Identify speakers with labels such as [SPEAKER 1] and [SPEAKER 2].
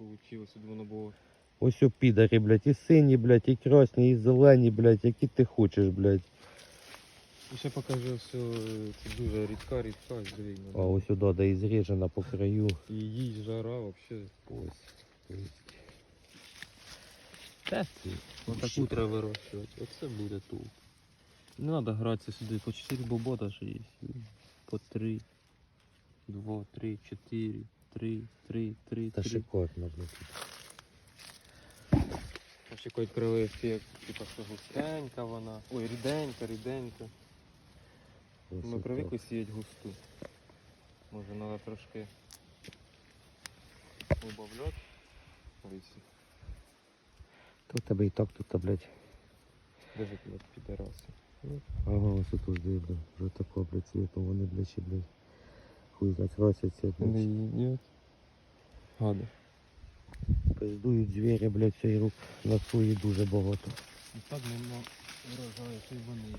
[SPEAKER 1] Получилось, от воно було.
[SPEAKER 2] Ось о підари, блядь, і сині, блядь, і красні, і зелені, блядь, які ти хочеш, блядь.
[SPEAKER 1] І ще покажу все, це дуже рідка, рідка, диви.
[SPEAKER 2] А ось сюди, де і зріжена по краю.
[SPEAKER 1] І їй жара вообще.
[SPEAKER 2] Ось. Та ти.
[SPEAKER 1] Отаку треба вирощувати. Оце буде тут. Не треба гратися сюди, по 4 бобота ж є. По 3. 2, 3, 4, 3, 3, 3,
[SPEAKER 2] Та
[SPEAKER 1] 3.
[SPEAKER 2] шикарно, блядь.
[SPEAKER 1] А ще якийсь кривий як типа що густенька вона. Ой, ріденька, ріденька. Ми привикли сіяти густу. Може треба трошки убавляти.
[SPEAKER 2] То в тебе і так тут, блядь.
[SPEAKER 1] Даже блядь, підараси.
[SPEAKER 2] Ага, ось тут блядь, вже тако, блядь, цвітом вони, блядь, ще, блядь, хуй знать,
[SPEAKER 1] Не
[SPEAKER 2] блядь.
[SPEAKER 1] їдять. Гади.
[SPEAKER 2] Пиздують звірі, блядь, цей рук на свої дуже багато.
[SPEAKER 1] І так нема то вони.